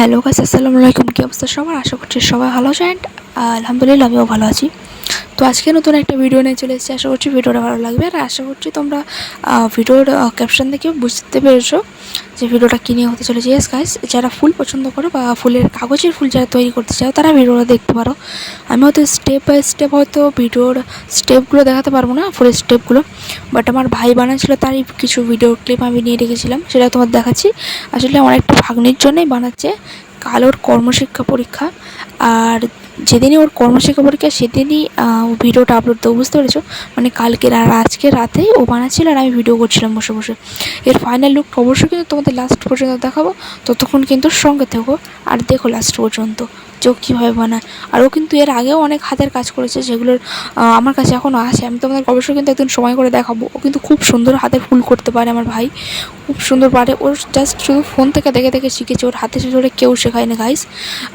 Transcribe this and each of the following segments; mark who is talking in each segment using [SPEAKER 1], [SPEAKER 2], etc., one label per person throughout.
[SPEAKER 1] Hello গাছ আসসালামু আলাইকুম। কী অবস্থা সবার? আশা করছি সবাই ভালো আছেন। আলহামদুলিল্লাহ, আমিও ভালো আছি। তো আজকে নতুন একটা ভিডিও নিয়ে চলে এসেছি। আশা করছি ভিডিওটা ভালো লাগবে। আর আশা করছি তোমরা ভিডিওর ক্যাপশন দেখে বুঝতে পেরেছ যে ভিডিওটা কী নিয়ে হতে চলেছে। এস গাইস যারা ফুল পছন্দ করো বা ফুলের কাগজের ফুল যারা তৈরি করতে চাও, তারা ভিডিওটা দেখতে পারো। আমি হয়তো স্টেপ বাই স্টেপ হয়তো ভিডিওর স্টেপগুলো দেখাতে পারব না, ফুলের স্টেপগুলো বাট আমার ভাই বানাচ্ছিল তারই কিছু ভিডিও ক্লিপ আমি নিয়ে রেখেছিলাম, সেটা তোমার দেখাচ্ছি। আসলে আমার একটা ভাগ্নির জন্যই বানাচ্ছে। কাল ওর কর্মশিক্ষা পরীক্ষা। আর যেদিনই ওর কর্মশিক্ষা পরীক্ষা, সেদিনই ভিডিওটা আপলোড দেবো, বুঝতে পেরেছ? মানে কালকে আর আজকে রাতেই ও বানাচ্ছিল আর আমি ভিডিও করছিলাম বসে বসে। এর ফাইনাল লুক অবশ্যই কিন্তু তোমাদের লাস্ট পর্যন্ত দেখাবো। ততক্ষণ কিন্তু সঙ্গে থেকো। আর দেখো লাস্ট পর্যন্ত। চোখ কীভাবে বানায়? আর ও কিন্তু এর আগেও অনেক হাতের কাজ করেছে যেগুলোর আমার কাছে এখনও আছে আমি তোমাদের অবশ্যই কিন্তু একদিন সময় করে দেখাবো। ও কিন্তু খুব সুন্দর হাতের ফুল করতে পারে আমার ভাই। খুব সুন্দর পারে। ওর জাস্ট শুধু ফোন থেকে দেখে দেখে শিখেছে। ওর হাতে ধরে কেউ শেখায় না গাইস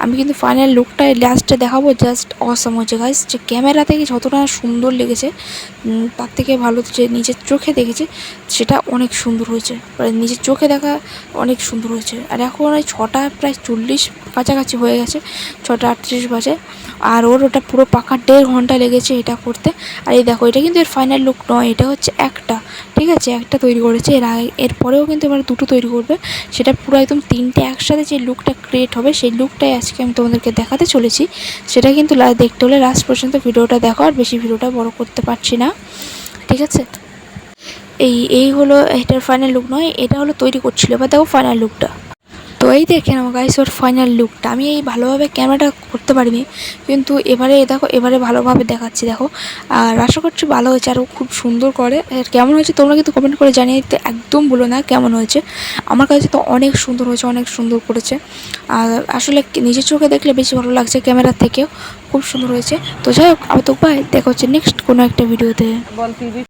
[SPEAKER 1] আমি কিন্তু ফাইনাল লুকটা লাস্টে দেখাবো। জাস্ট অসম হচ্ছে গাইস যে ক্যামেরা থেকে যতটা সুন্দর লেগেছে তার থেকে ভালো যে নিজের চোখে দেখেছে, সেটা অনেক সুন্দর হয়েছে। মানে নিজের চোখে দেখা অনেক সুন্দর হয়েছে। আর এখন ওই ছটা প্রায় চল্লিশ কাছাকাছি হয়ে গেছে। ছটা আটত্রিশ বাজে। আর ওর ওটা পুরো পাকা দেড় ঘণ্টা লেগেছে এটা করতে। আর এই দেখো, এটা কিন্তু এর ফাইনাল লুক নয়, এটা হচ্ছে একটা। ঠিক আছে? একটা তৈরি করেছে। এর আগে এরপরেও কিন্তু এবার দুটো তৈরি করবে। সেটা পুরো একদম তিনটে একসাথে যে লুকটা ক্রিয়েট হবে, সেই লুকটাই আজকে আমি তোমাদেরকে দেখাতে চলেছি। সেটা কিন্তু দেখতে হলে লাস্ট পর্যন্ত ভিডিওটা দেখো, আর বেশি ভিডিওটা বড় করতে পারছি না। ঠিক আছে? এই এই হলো এটার ফাইনাল লুক নয়, এটা হলো তৈরি করছিল এবার দেখো ফাইনাল লুকটা এই দেখেন নাও গাইস ওর ফাইনাল লুকটা আমি এই ভালোভাবে ক্যামেরাটা করতে পারিনি, কিন্তু এবারে, দেখো, এবারে ভালোভাবে দেখাচ্ছি, দেখো। আর আশা করছি ভালো হয়েছে, আর ও খুব সুন্দর করে। আর কেমন হয়েছে তোমরা কিন্তু কমেন্ট করে জানিয়ে দিতে একদম বলো না কেমন হয়েছে। আমার কাছে তো অনেক সুন্দর হয়েছে, অনেক সুন্দর করেছে। আর আসলে নিজের চোখে দেখলে বেশি ভালো লাগছে ক্যামেরার থেকেও। খুব সুন্দর হয়েছে। তো যাই হোক আমি তো ভাই দেখা হচ্ছে নেক্সট কোনো একটা ভিডিওতে